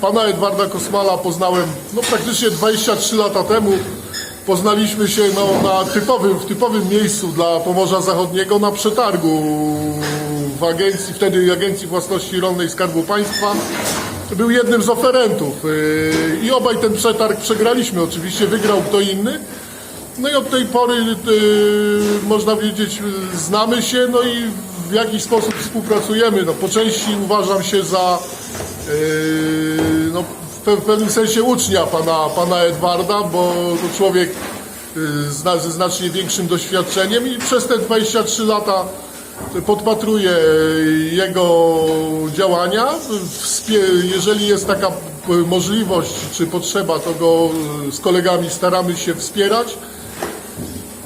Pana Edwarda Kosmala poznałem no, praktycznie 23 lata temu. Poznaliśmy się no, na typowym, w typowym miejscu dla Pomorza Zachodniego na przetargu w agencji, wtedy Agencji Własności Rolnej Skarbu Państwa. Był jednym z oferentów yy, i obaj ten przetarg przegraliśmy. Oczywiście wygrał kto inny. No i od tej pory, yy, można powiedzieć, yy, znamy się, no i w jakiś sposób współpracujemy. No, po części uważam się za w pe- w pewnym sensie ucznia pana, pana Edwarda, bo to człowiek zna, ze znacznie większym doświadczeniem i przez te 23 lata podpatruję jego działania. Jeżeli jest taka y, możliwość czy potrzeba, to go y, z kolegami staramy się wspierać.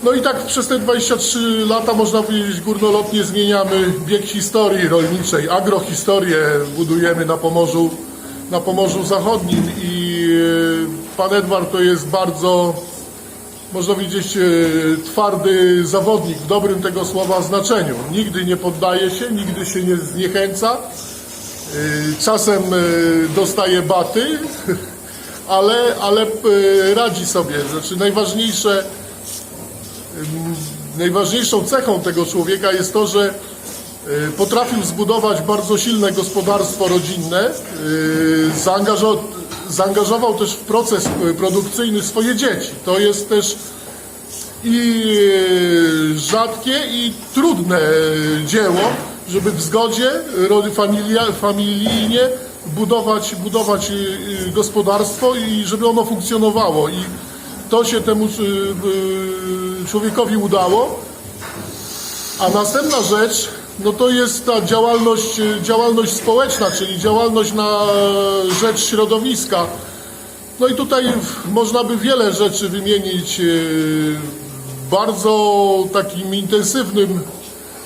No i tak przez te 23 lata, można powiedzieć, górnolotnie zmieniamy bieg historii rolniczej, agrohistorię budujemy na Pomorzu, na Pomorzu Zachodnim i y, pan Edward to jest bardzo, można powiedzieć, y, twardy zawodnik w dobrym tego słowa znaczeniu. Nigdy nie poddaje się, nigdy się nie zniechęca. Y, Czasem dostaje baty, ale, ale radzi sobie. Znaczy najważniejsze, najważniejszą cechą tego człowieka jest to, że potrafił zbudować bardzo silne gospodarstwo rodzinne, y, zaangażo- zaangażował też w proces y, produkcyjny swoje dzieci. To jest też i y, rzadkie i trudne y, dzieło, żeby w zgodzie familia, familijnie budować, budować y, y, gospodarstwo i żeby ono funkcjonowało. I to się temu y, y, człowiekowi udało. A następna rzecz, no to jest ta działalność, działalność społeczna, czyli działalność na rzecz środowiska. No i tutaj można by wiele rzeczy wymienić. y, Bardzo takim intensywnym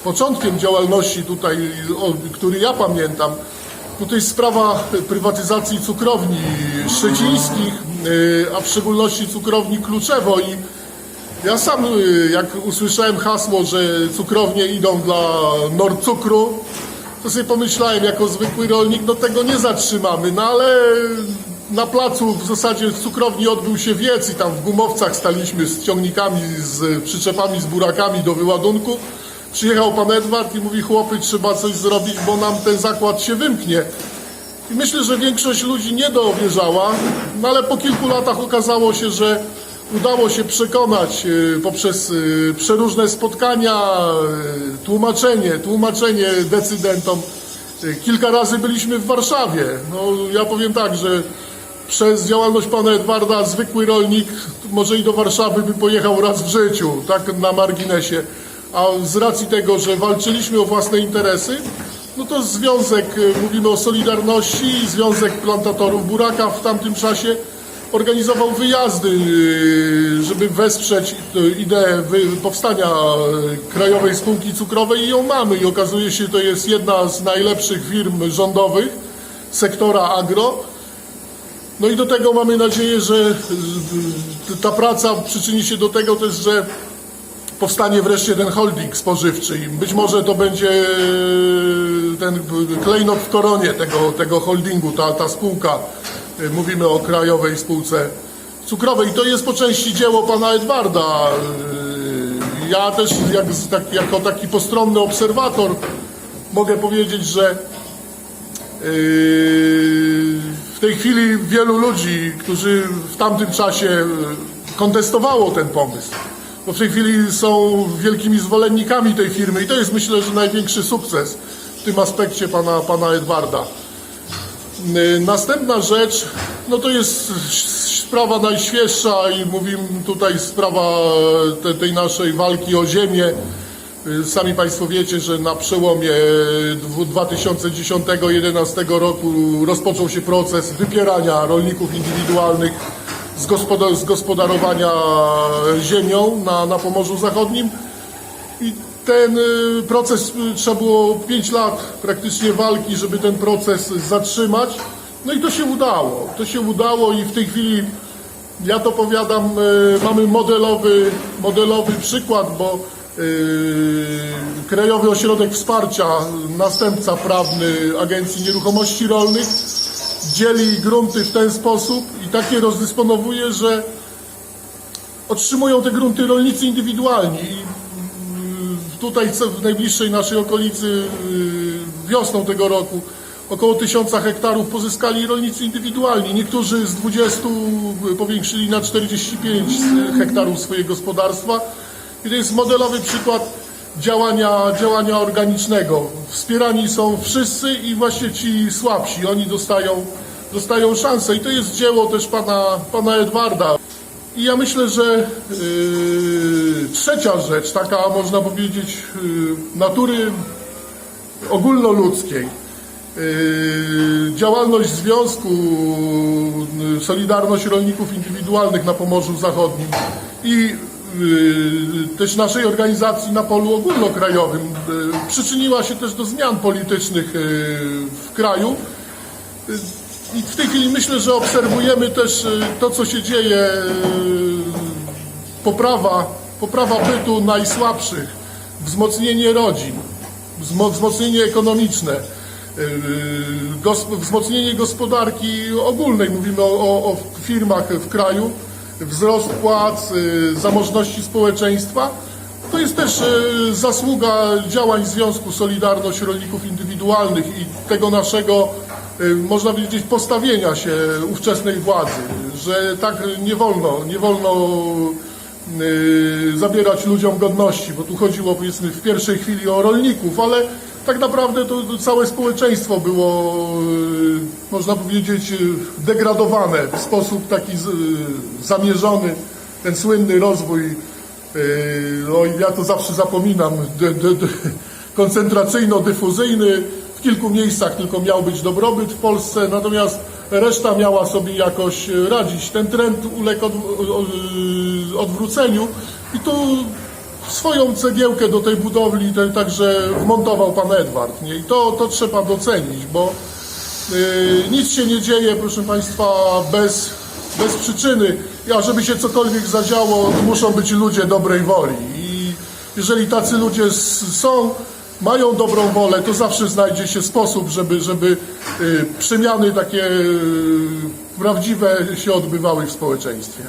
początkiem działalności tutaj, który ja pamiętam, no to jest sprawa prywatyzacji cukrowni szczecińskich, y, a w szczególności cukrowni Kluczewo i ja sam, y, jak usłyszałem hasło, że cukrownie idą dla Nordcukru, to sobie pomyślałem, jako zwykły rolnik, no tego nie zatrzymamy, no ale na placu w zasadzie z cukrowni odbył się wiec i tam w gumowcach staliśmy z ciągnikami, z przyczepami, z burakami do wyładunku. Przyjechał pan Edward i mówi, chłopy, trzeba coś zrobić, bo nam ten zakład się wymknie. I myślę, że większość ludzi nie dowierzała, no ale po kilku latach okazało się, że udało się przekonać y, poprzez y, przeróżne spotkania, y, tłumaczenie, tłumaczenie decydentom. Kilka razy byliśmy w Warszawie. No, ja powiem tak, że przez działalność pana Edwarda zwykły rolnik może i do Warszawy by pojechał raz w życiu, tak na marginesie. A z racji tego, że walczyliśmy o własne interesy, no to związek, mówimy o Solidarności, Związek Plantatorów Buraka w tamtym czasie organizował wyjazdy, y, żeby wesprzeć y, ideę powstania y, Krajowej Spółki Cukrowej i ją mamy. I okazuje się, to jest jedna z najlepszych firm rządowych sektora agro. No i do tego mamy nadzieję, że ta praca przyczyni się do tego też, że powstanie wreszcie ten holding spożywczy być może to będzie ten klejnot w koronie tego, tego holdingu, ta, ta spółka. E, Mówimy o Krajowej Spółce Cukrowej. I to jest po części dzieło pana Edwarda. E, Ja też jak, tak, jako taki postronny obserwator mogę powiedzieć, że Yy, w tej chwili wielu ludzi, którzy w tamtym czasie kontestowało ten pomysł, bo w tej chwili są wielkimi zwolennikami tej firmy i to jest myślę, że największy sukces w tym aspekcie pana, pana Edwarda. Yy, Następna rzecz, no to jest sprawa najświeższa i mówimy tutaj sprawa te, tej naszej walki o ziemię. Y, Sami Państwo wiecie, że na przełomie 2010-2011 roku rozpoczął się proces wypierania rolników indywidualnych z, gospoda- z gospodarowania ziemią na, na Pomorzu Zachodnim. I ten y, proces y, trzeba było 5 lat praktycznie walki, żeby ten proces zatrzymać. No i to się udało. To się udało i w tej chwili ja to powiadam, y, mamy modelowy, modelowy przykład, bo Krajowy Ośrodek Wsparcia, następca prawny Agencji Nieruchomości Rolnych, dzieli grunty w ten sposób i takie rozdysponowuje, że otrzymują te grunty rolnicy indywidualni. Tutaj w najbliższej naszej okolicy y, wiosną tego roku około tysiąca hektarów pozyskali rolnicy indywidualni. Niektórzy z 20 powiększyli na 45 hektarów swoje gospodarstwa. I to jest modelowy przykład działania, działania organicznego. Wspierani są wszyscy i właśnie ci słabsi. Oni dostają, dostają szansę. I to jest dzieło też pana, pana Edwarda. I ja myślę, że yy, trzecia rzecz, taka można powiedzieć yy, natury ogólnoludzkiej, yy, działalność Związku Solidarność Rolników Indywidualnych na Pomorzu Zachodnim i też naszej organizacji na polu ogólnokrajowym przyczyniła się też do zmian politycznych w kraju. I w tej chwili myślę, że obserwujemy też y, to, co się dzieje, y, poprawa, poprawa bytu najsłabszych, wzmocnienie rodzin, wzmo- wzmocnienie ekonomiczne, y, wzmocnienie gospodarki ogólnej. Mówimy o, o, o firmach w kraju, wzrost płac, zamożności społeczeństwa. To jest też zasługa działań Związku Solidarność Rolników Indywidualnych i tego naszego, można powiedzieć, postawienia się ówczesnej władzy, że tak nie wolno, nie wolno y, zabierać ludziom godności, bo tu chodziło powiedzmy w pierwszej chwili o rolników, ale tak naprawdę to, całe społeczeństwo było, y, można powiedzieć, y, degradowane w sposób taki y, zamierzony, ten słynny rozwój No ja to zawsze zapominam. Koncentracyjno-dyfuzyjny. Kilku miejscach tylko miał być dobrobyt w Polsce, natomiast reszta miała sobie jakoś e, radzić. Ten trend uległ yy, odwróceniu i tu swoją cegiełkę do tej budowli te, także wmontował pan Edward. Nie? I to, to trzeba docenić, bo Yy, nic się nie dzieje, proszę Państwa, bez, bez przyczyny. A żeby się cokolwiek zadziało, muszą być ludzie dobrej woli. I jeżeli tacy ludzie są, mają dobrą wolę, to zawsze znajdzie się sposób, żeby, żeby yy, przemiany takie yy, prawdziwe się odbywały w społeczeństwie.